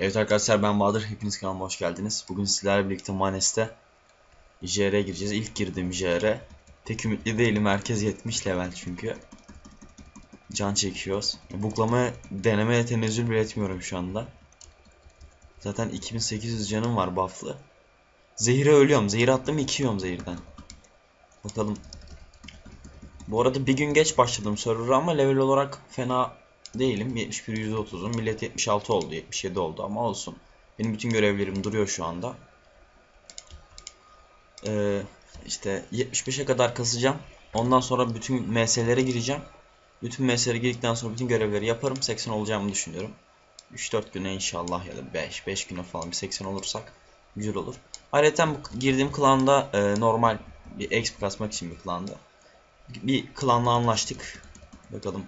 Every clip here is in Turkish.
Evet arkadaşlar ben Bahadır. Hepiniz kanalıma hoş geldiniz. Bugün sizlerle birlikte Manes'te JR'e gireceğiz. İlk girdiğim JR. Tek ümitli değilim. Herkes 70 level çünkü. Can çekiyoruz. Buklamaya denemeye tenezzül bile etmiyorum şu anda. Zaten 2800 canım var buff'lı. Zehire ölüyorum. Zehir attım 2 yiyorum zehirden. Bakalım. Bu arada bir gün geç başladım server'a ama level olarak fena değilim. 71 %30'um. Millet 76 oldu, 77 oldu ama olsun. Benim bütün görevlerim duruyor şu anda. Ee, işte 75'e kadar kasacağım. Ondan sonra bütün MS'lere gireceğim. Bütün MS'lere girdikten sonra bütün görevleri yaparım. 80 olacağımı düşünüyorum. 3-4 güne inşallah ya da 5 5 güne falan bir 80 olursak güzel olur. Ayrıca bu girdiğim klanda e, normal bir exp kasmak için bir klanda. Bir klanla anlaştık. Bakalım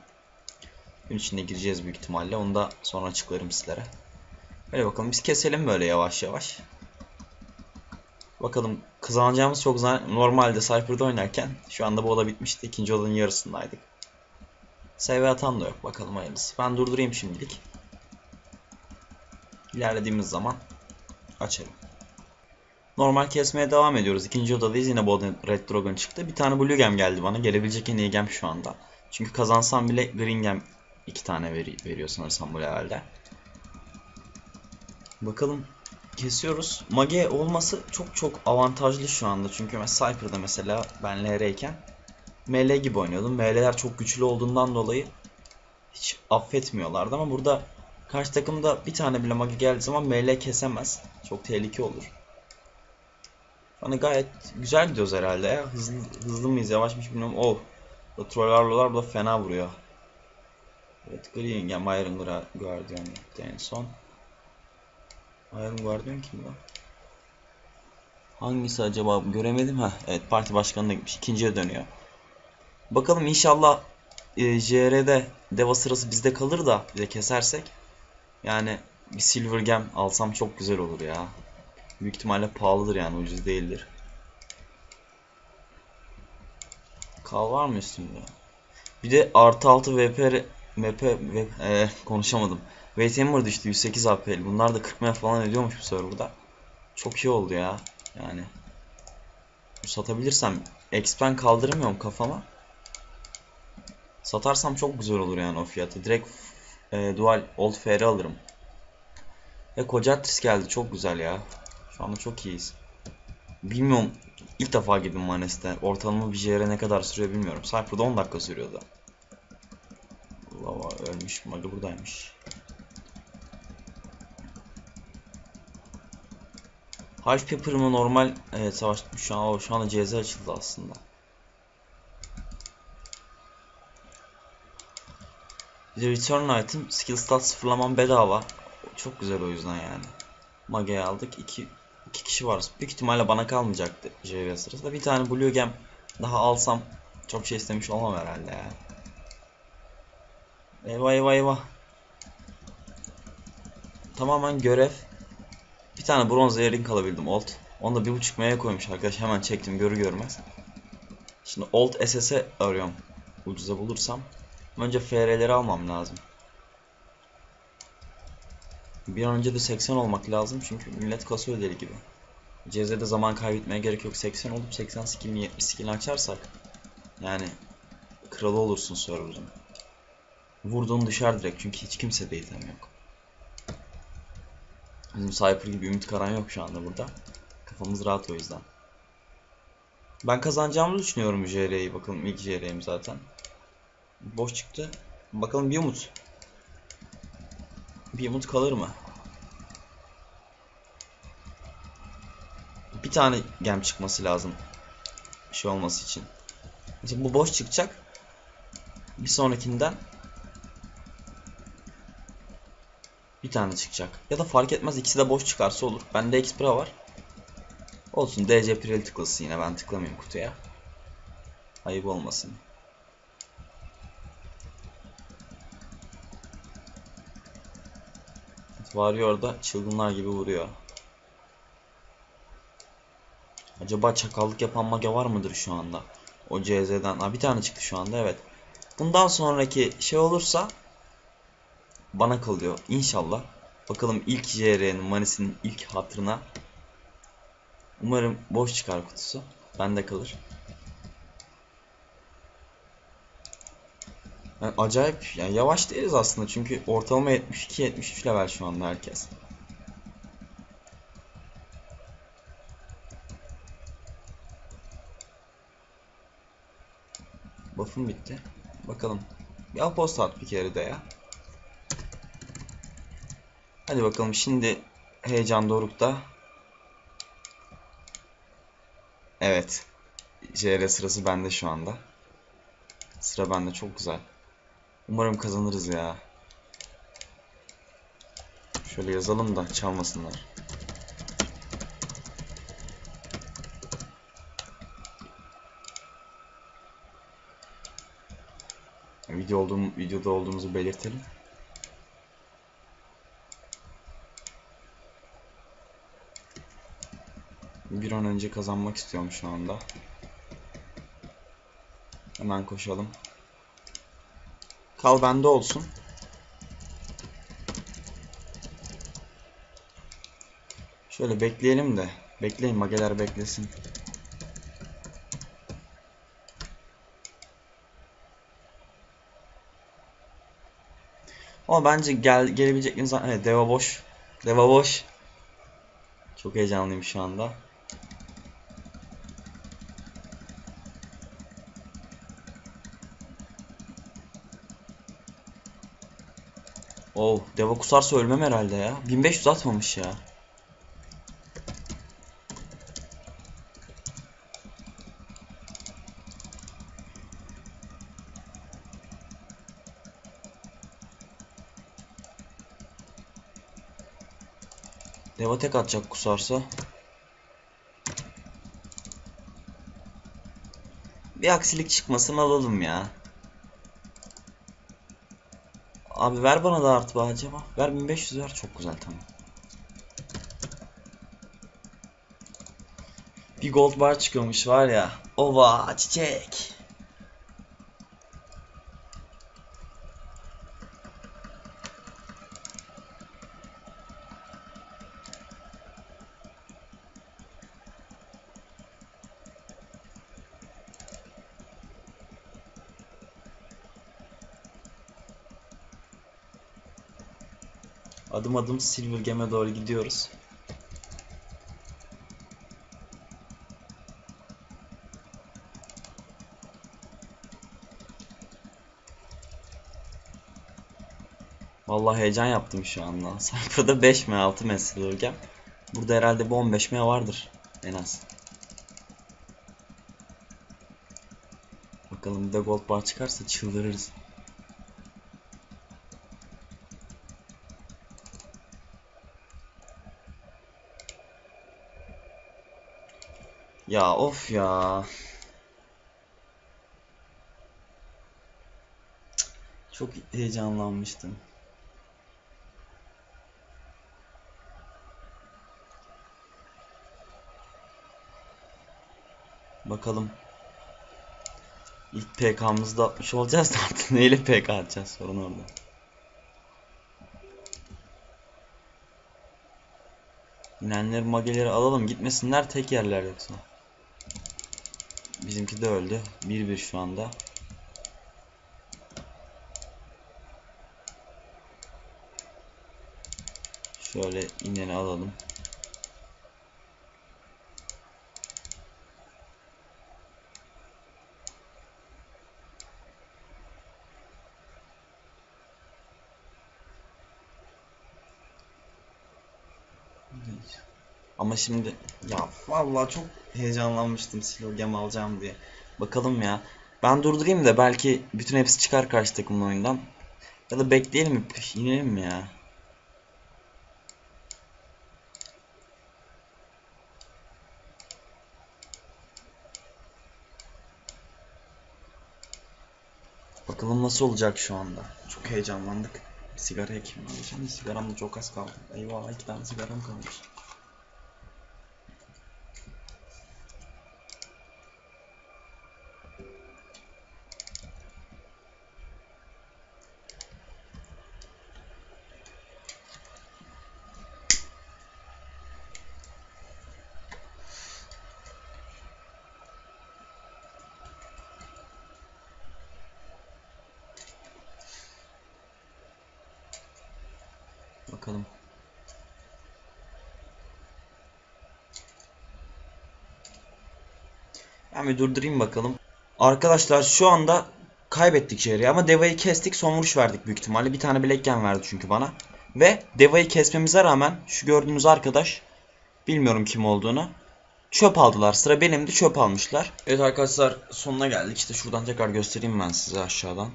Gün içinde gireceğiz büyük ihtimalle. Onu da sonra açıklarım sizlere. Öyle bakalım. Biz keselim böyle yavaş yavaş. Bakalım kazanacağımız çok normalde Cypher'da oynarken şu anda bu oda bitmişti. İkinci odanın yarısındaydık. Save atan da yok. Bakalım hayırlısı. Ben durdurayım şimdilik. İlerlediğimiz zaman açarım. Normal kesmeye devam ediyoruz. İkinci odadayız. Yine bu Red Dragon çıktı. Bir tane Blue Gem geldi bana. Gelebilecek en iyi gem şu anda. Çünkü kazansam bile Green Gem iki tane veri, veriyor sanırsam bu levelde. Bakalım kesiyoruz. Mage olması çok çok avantajlı şu anda. Çünkü mesela Cypher'da mesela ben LR iken ML gibi oynuyordum. ML'ler çok güçlü olduğundan dolayı hiç affetmiyorlardı ama burada karşı takımda bir tane bile mage geldiği zaman ML kesemez. Çok tehlike olur. Hani gayet güzel gidiyoruz herhalde. Hızlı, hızlı mıyız yavaş mıyız bilmiyorum. Oh. Bu da fena vuruyor. Evet Green Gem Iron Guardian en son. Iron Guardian kim lan? Hangisi acaba göremedim ha. Evet parti başkanına gitmiş. İkinciye dönüyor. Bakalım inşallah e, JR'de deva sırası bizde kalır da bize kesersek. Yani bir Silver Gem alsam çok güzel olur ya. Büyük ihtimalle pahalıdır yani ucuz değildir. Kal var mı üstünde? Bir de artı 6 VP MP ve e, konuşamadım. Waytamer düştü 108 AP'li. Bunlar da 40 MF falan ediyormuş bu serverda. Çok iyi oldu ya. Yani satabilirsem Xpen kaldıramıyorum kafama. Satarsam çok güzel olur yani o fiyatı. Direkt e, dual old FR alırım. Ve Kocatris geldi. Çok güzel ya. Şu anda çok iyiyiz. Bilmiyorum. İlk defa girdim Manes'te. Ortalama bir JR ne kadar sürüyor bilmiyorum. Cypher'da 10 dakika sürüyordu. Lava ölmüş. Magi buradaymış. Half Pepper mı normal evet savaş şu an şu anda CZ açıldı aslında. Bir de return item skill stat sıfırlaman bedava. Çok güzel o yüzden yani. Mage'yi aldık. İki, iki kişi var. Büyük ihtimalle bana kalmayacaktı JV sırasında. Bir tane Blue Gem daha alsam çok şey istemiş olmam herhalde ya. Eyvah eyvah eyvah. Tamamen görev. Bir tane bronz earring alabildim old. Onu da bir buçuk M'ye koymuş arkadaş. Hemen çektim görü görmez. Şimdi old SS'e arıyorum. Ucuza bulursam. Önce FR'leri almam lazım. Bir an önce de 80 olmak lazım çünkü millet kasıyor deli gibi. CZ'de zaman kaybetmeye gerek yok. 80 olup 80 skillini 70 skillini açarsak yani kralı olursun server'ın. Vurduğun düşer direkt çünkü hiç kimse de item yok. Bizim Cypher gibi Ümit Karan yok şu anda burada. Kafamız rahat o yüzden. Ben kazanacağımı düşünüyorum JR'yi. Bakalım ilk JR'yim zaten. Boş çıktı. Bakalım bir umut. Bir umut kalır mı? Bir tane gem çıkması lazım. Bir şey olması için. Mesela bu boş çıkacak. Bir sonrakinden Bir tane çıkacak. Ya da fark etmez ikisi de boş çıkarsa olur. Bende Xpra var. Olsun DC Pirelli tıklasın yine ben tıklamayayım kutuya. Ayıp olmasın. Varıyor da çılgınlar gibi vuruyor. Acaba çakallık yapan mage var mıdır şu anda? O CZ'den. Ha bir tane çıktı şu anda evet. Bundan sonraki şey olursa bana kalıyor. İnşallah. Bakalım ilk JR'nin Manis'in ilk hatırına. Umarım boş çıkar kutusu. Bende kalır. Yani acayip yani yavaş değiliz aslında çünkü ortalama 72-73 level şu anda herkes. Buff'um bitti. Bakalım. Bir apost at bir kere de ya. Hadi bakalım şimdi heyecan dorukta. Evet. JR sırası bende şu anda. Sıra bende çok güzel. Umarım kazanırız ya. Şöyle yazalım da çalmasınlar. Video olduğum, videoda olduğumuzu belirtelim. Bir an önce kazanmak istiyorum şu anda. Hemen koşalım. Kal bende olsun. Şöyle bekleyelim de. Bekleyin mageler beklesin. Ama bence gel gelebilecek insan evet deva boş. Deva boş. Çok heyecanlıyım şu anda. Oh, deva kusarsa ölmem herhalde ya. 1500 atmamış ya. Deva tek atacak kusarsa. Bir aksilik çıkmasın alalım ya. Abi ver bana da artı be acaba. Ver 1500 ver çok güzel tamam. Bir gold bar çıkıyormuş var ya. Ova çiçek. Adım adım Silver Game'e doğru gidiyoruz. Vallahi heyecan yaptım şu anda. Sayfada 5 mi 6 mi Silver Game. Burada herhalde bu 15 mi vardır en az. Bakalım bir de gold bar çıkarsa çıldırırız. Ya of ya. Çok heyecanlanmıştım. Bakalım. İlk PK'mızda atmış olacağız da artık neyle PK atacağız sorun orada. İnenleri mageleri alalım gitmesinler tek yerler yoksa. Bizimki de öldü. 1-1 şu anda. Şöyle ineni alalım. Ama şimdi ya vallahi çok heyecanlanmıştım Silogem alacağım diye. Bakalım ya. Ben durdurayım da belki bütün hepsi çıkar karşı takımın oyundan. Ya da bekleyelim mi? İnelim mi ya? Bakalım nasıl olacak şu anda. Çok heyecanlandık. Sigara ekeyim alacağım. Sigaram da çok az kaldı. Eyvah iki tane sigaram kalmış. Bakalım. Ben bir durdurayım bakalım. Arkadaşlar şu anda kaybettik Jerry'i ama Deva'yı kestik son vuruş verdik büyük ihtimalle. Bir tane Blackgen verdi çünkü bana. Ve Deva'yı kesmemize rağmen şu gördüğünüz arkadaş bilmiyorum kim olduğunu çöp aldılar. Sıra benimdi çöp almışlar. Evet arkadaşlar sonuna geldik. İşte şuradan tekrar göstereyim ben size aşağıdan.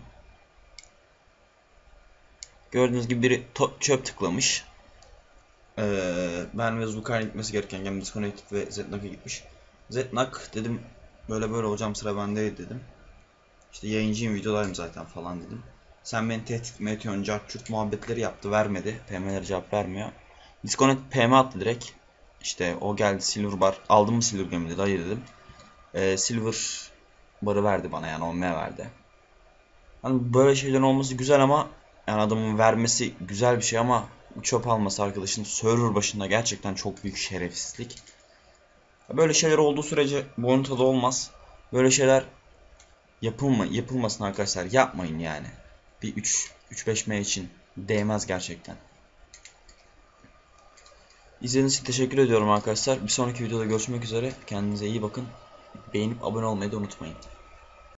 Gördüğünüz gibi biri çöp tıklamış. Ee, ben ve Zulkar'ın gitmesi gereken yani Disconnected ve Zetnak'a gitmiş. Zetnak dedim böyle böyle hocam sıra bendeydi dedim. İşte yayıncıyım videodayım zaten falan dedim. Sen beni tehdit mi ediyorsun cart curt muhabbetleri yaptı vermedi. PM'lere cevap vermiyor. Disconnect PM attı direkt. İşte o geldi Silver Bar. Aldın mı Silver Gem'i dedi. Hayır dedim. Ee, Silver Bar'ı verdi bana yani olmaya verdi. Hani böyle şeylerin olması güzel ama yani adamın vermesi güzel bir şey ama çöp alması arkadaşın server başında gerçekten çok büyük şerefsizlik. Böyle şeyler olduğu sürece Bonita'da olmaz. Böyle şeyler yapılma, yapılmasın arkadaşlar. Yapmayın yani. Bir 3 3-5 M için değmez gerçekten. İzlediğiniz için teşekkür ediyorum arkadaşlar. Bir sonraki videoda görüşmek üzere. Kendinize iyi bakın. Beğenip abone olmayı da unutmayın.